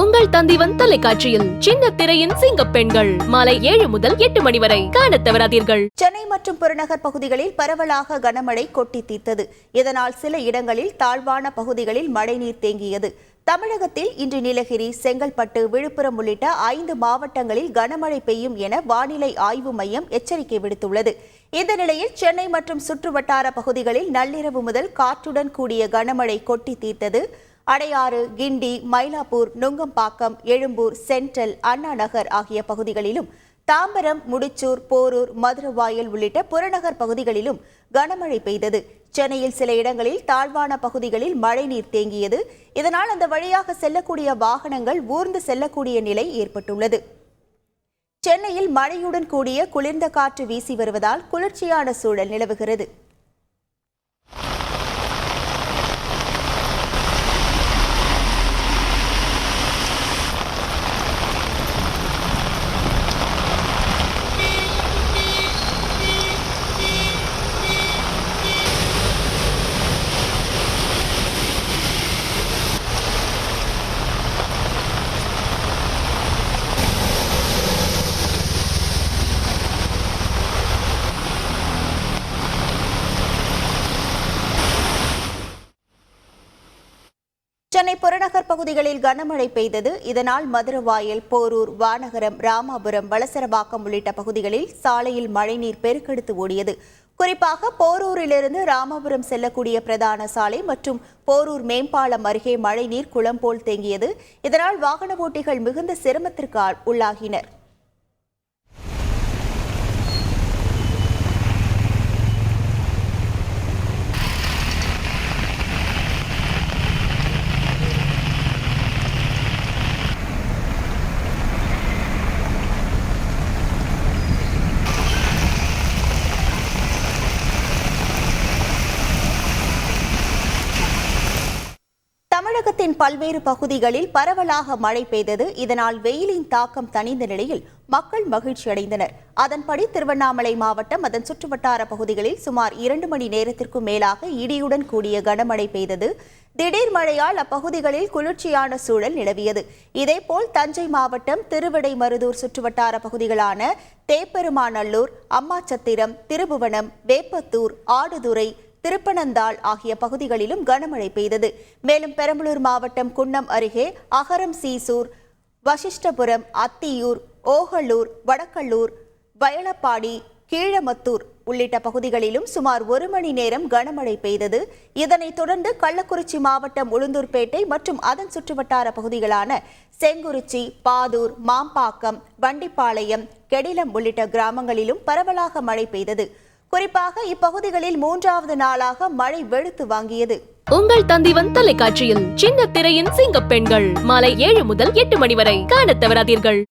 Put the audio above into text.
உங்கள் தந்திவன் தொலைக்காட்சியில் சின்ன திரையின் சிங்க பெண்கள். மாலை ஏழு முதல் எட்டு மணி வரை காண தவறாதீர்கள். சென்னை மற்றும் புறநகர் பகுதிகளில் பரவலாக கனமழை கொட்டி தீர்த்தது. இதனால் சில இடங்களில் தாழ்வான பகுதிகளில் மழைநீர் தேங்கியது. தமிழகத்தில் இன்று நீலகிரி செங்கல்பட்டு விழுப்புரம் உள்ளிட்ட ஐந்து மாவட்டங்களில் கனமழை பெய்யும் என வானிலை ஆய்வு மையம் எச்சரிக்கை விடுத்துள்ளது. இந்த நிலையில் சென்னை மற்றும் சுற்றுவட்டார பகுதிகளில் நள்ளிரவு முதல் காற்றுடன் கூடிய கனமழை கொட்டி தீர்த்தது. அடையாறு கிண்டி மயிலாப்பூர் நுங்கம்பாக்கம் எழும்பூர் சென்ட்ரல் அண்ணா நகர் ஆகிய பகுதிகளிலும் தாம்பரம் முடிச்சூர் போரூர் மதுரவாயல் உள்ளிட்ட புறநகர் பகுதிகளிலும் கனமழை பெய்தது. சென்னையில் சில இடங்களில் தாழ்வான பகுதிகளில் மழைநீர் தேங்கியது. இதனால் அந்த வழியாக செல்லக்கூடிய வாகனங்கள் ஊர்ந்து செல்லக்கூடிய நிலை ஏற்பட்டுள்ளது. சென்னையில் மழையுடன் கூடிய குளிர்ந்த காற்று வீசி வருவதால் குளிர்ச்சியான சூழல் நிலவுகிறது. சென்னை புறநகர் பகுதிகளில் கனமழை பெய்தது. இதனால் மதுரவாயல் போரூர் வானகரம் ராமாபுரம் வலசரவாக்கம் உள்ளிட்ட பகுதிகளில் சாலையில் மழைநீர் பெருக்கெடுத்து ஓடியது. குறிப்பாக போரூரிலிருந்து ராமாபுரம் செல்லக்கூடிய பிரதான சாலை மற்றும் போரூர் மேம்பாலம் அருகே மழைநீர் குளம் போல் தேங்கியது. இதனால் வாகன ஓட்டிகள் மிகுந்த சிரமத்திற்கு உள்ளாகினர். தமிழகத்தின் பல்வேறு பகுதிகளில் பரவலாக மழை பெய்தது. இதனால் வெயிலின் தாக்கம் தணிந்த நிலையில் மக்கள் மகிழ்ச்சி அடைந்தனர். அதன்படி திருவண்ணாமலை மாவட்டம் அதன் சுற்றுவட்டார பகுதிகளில் சுமார் இரண்டு மணி நேரத்திற்கும் மேலாக இடியுடன் கூடிய கனமழை பெய்தது. திடீர் மழையால் அப்பகுதிகளில் குளிர்ச்சியான சூழல் நிலவியது. இதேபோல் தஞ்சை மாவட்டம் திருவிடைமருதூர் சுற்றுவட்டார பகுதிகளான தேப்பெருமாநல்லூர் அம்மாச்சத்திரம் திருபுவனம் வேப்பத்தூர் ஆடுதுறை திருப்பனந்தாள் ஆகிய பகுதிகளிலும் கனமழை பெய்தது. மேலும் பெரம்பலூர் மாவட்டம் குன்னம் அருகே அகரம் சீசூர் வசிஷ்டபுரம் அத்தியூர் ஓகலூர் வடக்கல்லூர் வயலப்பாடி கீழமத்தூர் உள்ளிட்ட பகுதிகளிலும் சுமார் ஒரு மணி நேரம் கனமழை பெய்தது. இதனைத் தொடர்ந்து கள்ளக்குறிச்சி மாவட்டம் உளுந்தூர்பேட்டை மற்றும் அதன் சுற்றுவட்டார பகுதிகளான செங்குறிச்சி பாதூர் மாம்பாக்கம் வண்டிப்பாளையம் கெடிலம் உள்ளிட்ட கிராமங்களிலும் பரவலாக மழை பெய்தது. குறிப்பாக இப்பகுதிகளில் மூன்றாவது நாளாக மழை வெளுத்து வாங்கியது. உங்கள் தந்திவன் தொலைக்காட்சியில் சின்ன திரையின் சிங்க பெண்கள். மாலை ஏழு முதல் எட்டு மணி வரை காண தவறாதீர்கள்.